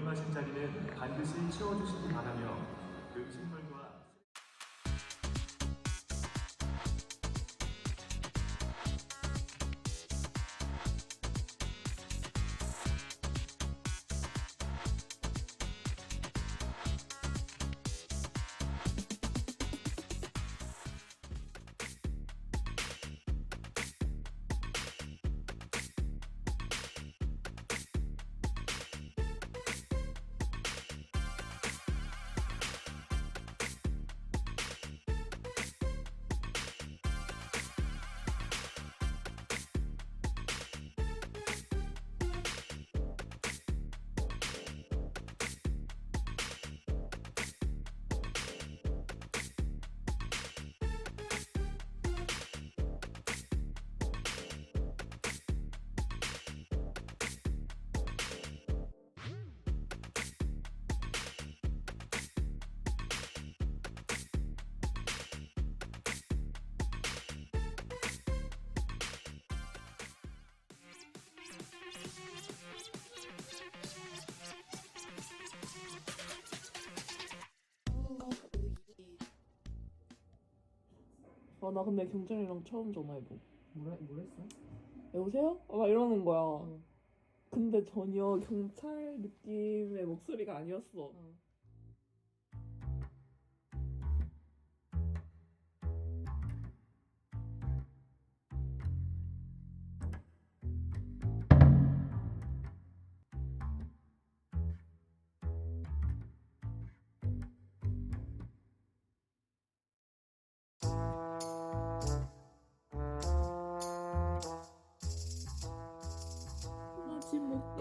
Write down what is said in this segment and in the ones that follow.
이용하신 자리는 반드시 채워주시기 바라며 아 나 근데 경찰이랑 처음 전화해보. 뭐라 뭐랬어? 여보세요? 어, 막 이러는 거야. 근데 전혀 경찰 느낌의 목소리가 아니었어. 마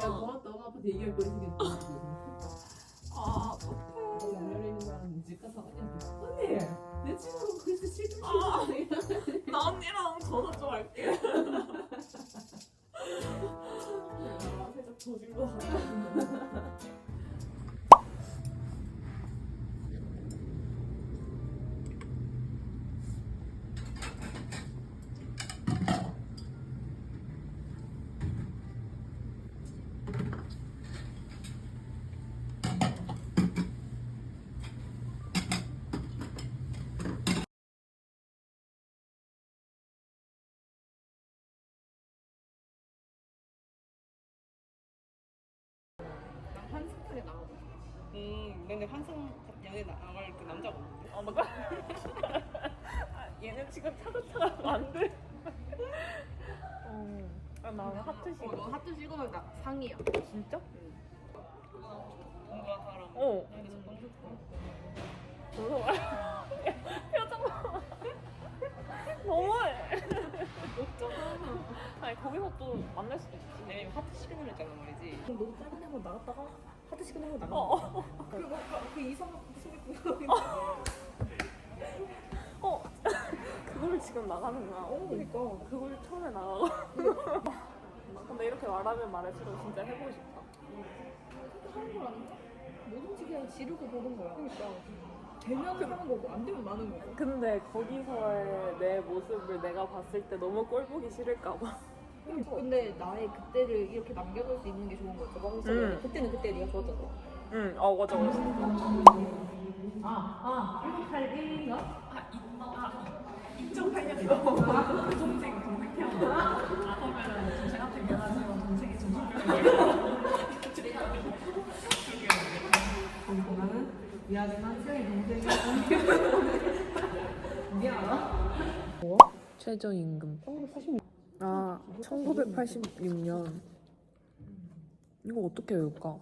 야, 뭐 너가 아빠한테 얘기할 거 있으니까. 아, 장면에 있는 사람 집 가서 언니한 근데 한승 연애 나갈 그 남자가 없는데 어, 나 아, 얘는 지금 차근차근 안 돼. 어, 아, 나 하트 어, 시고. 너 하트 찍으면 나 상이야 진짜? 뭔가 사람 어. 근데 저 너무 무서워. 표정 봐. 너무해. 어쩌나 아니, 거기서 또 만날 수도 있지. 내 하트 시그널 했잖아 말이지 너도 다른 데만 나갔다가 하트 시간 하고 나가 어, 어. 그리고 그 이성 어. 그걸 지금 나가는 거야. 어, 그러니까 그걸 처음에 나가고. 근데 이렇게 말하면 말할수록 진짜 해보고 싶다. 하는 거 아닌가? 뭐든지 그냥 지르고 보는 거야 그러니까 되면 하는 거고 안 되면 마는 거고 근데 거기서의 내 모습을 내가 봤을 때 너무 꼴 보기 싫을까 봐. 근데 나의 그때를 이렇게 남겨볼 수 있는 게 좋은 거죠 막 음. 그때는 그때 네가 좋았잖아 응, 어, 맞아, 맞아. 아 아 181인가? 나는 미안하지만 수영이 동생이 미안하다. 최저임금. 1986 아, 1986년. 이거 어떻게 외울까?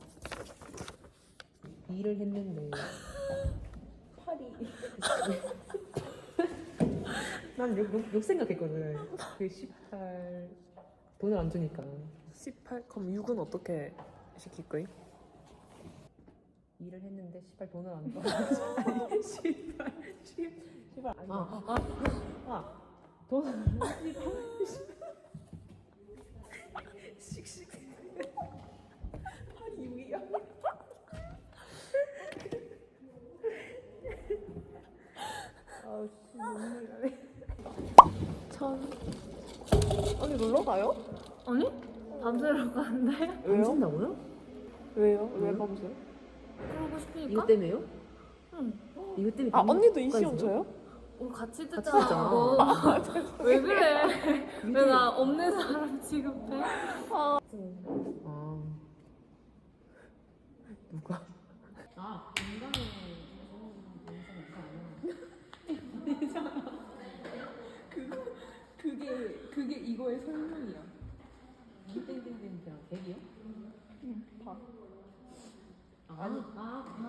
일을 했는데 팔이 난 욕 욕, 욕 생각했거든 그 18 돈을 안 주니까 18, 그럼 6은 어떻게 시킬 거임? 일을 했는데 18 돈을 안 줘. 아니 18 18 아니 아, 아, 아, 돈18 팔이 위야. 아씨 눈물 나네. 천. 언니 놀러 가요? 아니? 밤새러 가는데? 왜요? 한다고요? 왜요? 왜 왜요? 가보세요? 그러고 싶으니까? 이거 때문에요? 응. 이거 때문에 아 언니도 이 시험 있어요? 쳐요? 우리 같이 같이. 듣자. 너. 왜 그래? 왜 나 없는 사람 취급해? 아 누가? 아, 건강에 그게 그게 이거의 설명이야. 땡땡땡땡 100이요? 다. 아, 아,